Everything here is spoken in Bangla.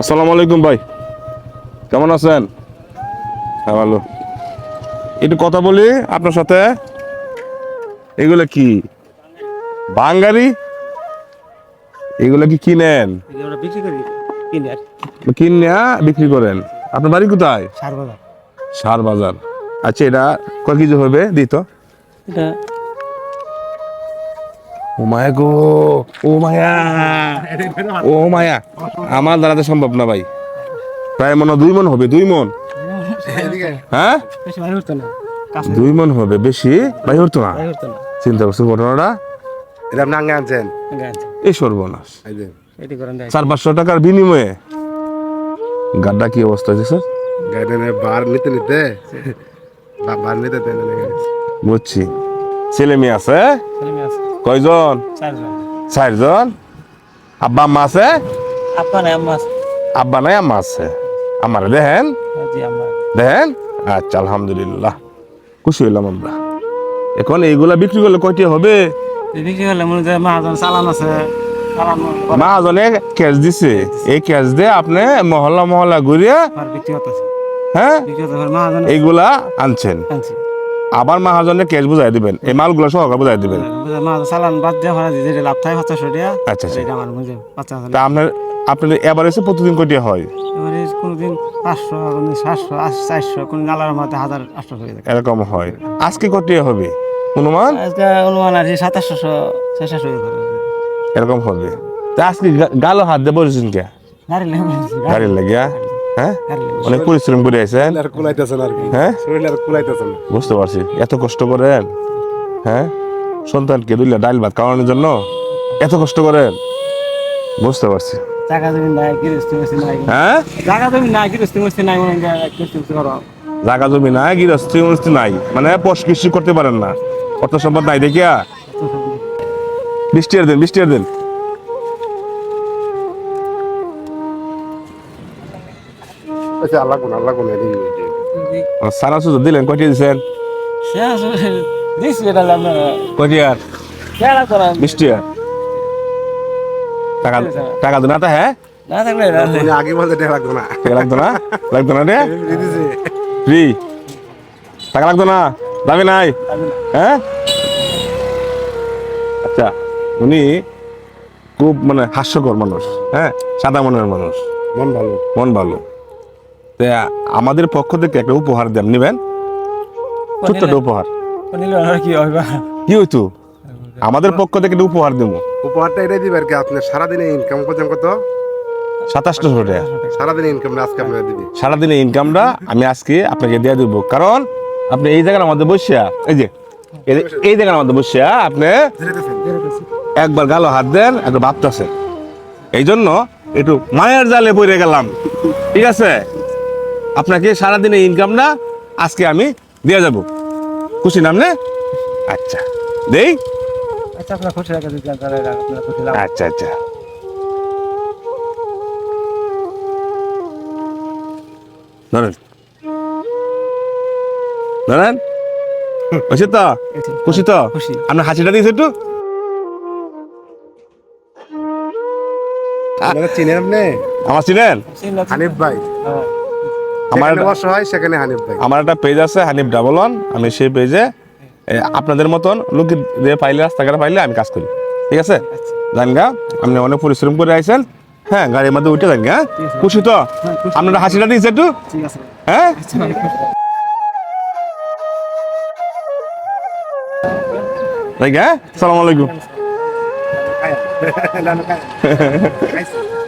আসসালামু আলাইকুম ভাই। কেমন আছেন? হ্যাঁ ভালো। একটু কথা বলি আপনার সাথে। এগুলো কি? বাঙ্গারি? এগুলো কি কিনেন? বিক্রি কিনে কিনে বিক্রি করেন। আপনার বাড়ি কোথায়? সার বাজার সার বাজার আচ্ছা এটা কয় কেজি হবে? দিত এটা ও মায়া গো ও মায়া। ও মায়া আমার দ্বারাতে সম্ভব না ভাই। প্রায় মনে দুই মন হবে দুই মন। হ্যাঁ? দুই মন হবে বেশি? ভাই হতো না? চিন্তা করছেন ঘটনাটা? এটা আপনি আগে আনছেন? এই সর্বনাশ। চার পাঁচশো টাকার বিনিময়ে। গাড্ডা কি অবস্থা হয়েছে স্যার? গাড়ি বার নিতে নিতে। বার নিতে। বুঝছি। ছেলে মেয়ে আছে ছেলে মেয়ে আছে কয়জন? চারজন। আব্বা আম্মা আছে? আব্বা নাই আম্মা আছে। আমার দেখেন। জি দেখেন? আচ্ছা আলহামদুলিল্লাহ। খুশি হইলাম আমরা। এখন এইগুলা বিক্রি করলে কয়টি হবে? বিক্রি করলে মনে হয় মাহাজন চালান আছে। মাহাজনে ক্যাশ দিছে। এই ক্যাশ দিয়ে আপনি মহল্লা মহল্লা ঘুরিয়ে হ্যাঁ? এইগুলা আনছেন। আনছি। আবার মাহাজনে ক্যাশ বুঝাই দিবেন। এই মালগুলো সহকারে বুঝাই দিবেন। চালান বাদ দিয়ে দিয়ে যেটা লাভ থাকে পাঁচশো টাকা। আচ্ছা আচ্ছা। আমার মনে পাঁচ হাজার। তা আপনার আপনার এভারেজে প্রতিদিন কয়টি হয়? এবারে কোনোদিন পাঁচশো কোনোদিন সাতশো চারশো কোন নালার মধ্যে হাজার আটশো হয়ে যায়। এরকম হয়। আজকে কয়টি হবে? অনুমান? আজকে অনুমান আছে সাতাশশো ছয়শো এরকম হবে। তা আজকে গালো হাত দিয়ে বলেছেন কে? গাড়ি লেগে গাড়ি লাগিয়া হ্যাঁ? অনেক পরিশ্রম করে আছেন হ্যাঁ। বুঝতে পারছি। এত কষ্ট করেন? হ্যাঁ? সন্তানকে দুইলা ডাইল ভাত খাওয়ানোর জন্য এত কষ্ট করেন? বুঝতে পারছি। হ্যাঁ? মনে হয় জাগা জমি নাই গৃহস্থী মস্তি নাই। মানে পশ কৃষি করতে পারেন না। অর্থ সম্পদ নাই দেখিয়া? বৃষ্টি আর দিন বৃষ্টি আর দিন। আচ্ছা আল্লাহ কোন আল্লাহ কোন সারা সুযোগ দিলেন কয়টি দিচ্ছেন আর? আর টাকা টাকা দিন না হ্যাঁ? না থাকলে এটা আছে। উনি আগে বলতে টাকা লাগতো না। লাগতো না? লাগতো না রে ফ্রি? টাকা লাগতো না? দাবি নাই? হ্যাঁ? আচ্ছা উনি খুব মানে হাস্যকর মানুষ হ্যাঁ? সাদা মনের মানুষ। মন ভালো। মন ভালো। আমাদের পক্ষ থেকে একটা উপহার দেন নেবেন? ছোট্ট একটা উপহার। কি হবে? কি হইতো? আমাদের পক্ষ থেকে একটা উপহার দেবো উপহারটা এটাই দিবে আর কি আপনি সারাদিনে ইনকাম করছেন কত? সাতাশটা টাকা। সারাদিনে ইনকাম আজকে আপনার দিবি সারাদিনের ইনকামটা আমি আজকে আপনাকে দিয়ে দেবো। কারণ আপনি এই জায়গার মধ্যে বসিয়া এই যে এই যে- এই জায়গার মধ্যে বসিয়া আপনি একবার গালো হাত দেন একবার ভাবতেছেন। এই জন্য একটু মায়ের জালে পড়ে গেলাম। ঠিক আছে? আপনাকে সারাদিনে ইনকাম না আজকে আমি দিয়ে যাব। খুশি নাম নে? আচ্ছা দেই। আচ্ছা আপনার খুশি রাখা আচ্ছা আচ্ছা। ধরেন ধরেন খুশি তো? খুশি তো? খুশি। আপনার হাসিটা দিয়েছে একটু। চিনেন আপনি? আমার চিনেন? হানিফ ভাই। আমার একটা- অসহায় সেখানে হানিফ ভাই। আমার একটা পেজ আছে হানিফ ডাবলন আমি সেই পেজে আপনাদের মতন লোক দিয়ে পাইলে রাস্তাঘাটে পাইলে আমি কাজ করি। ঠিক আছে? জানগা আপনি অনেক পরিশ্রম করে আইসেন হ্যাঁ গাড়ির মধ্যে উঠে যান হ্যাঁ খুশি তো? আপনারা হাসিটা দিয়েছে একটু? হ্যাঁ? হ্যাঁ সালাম আলাইকুম।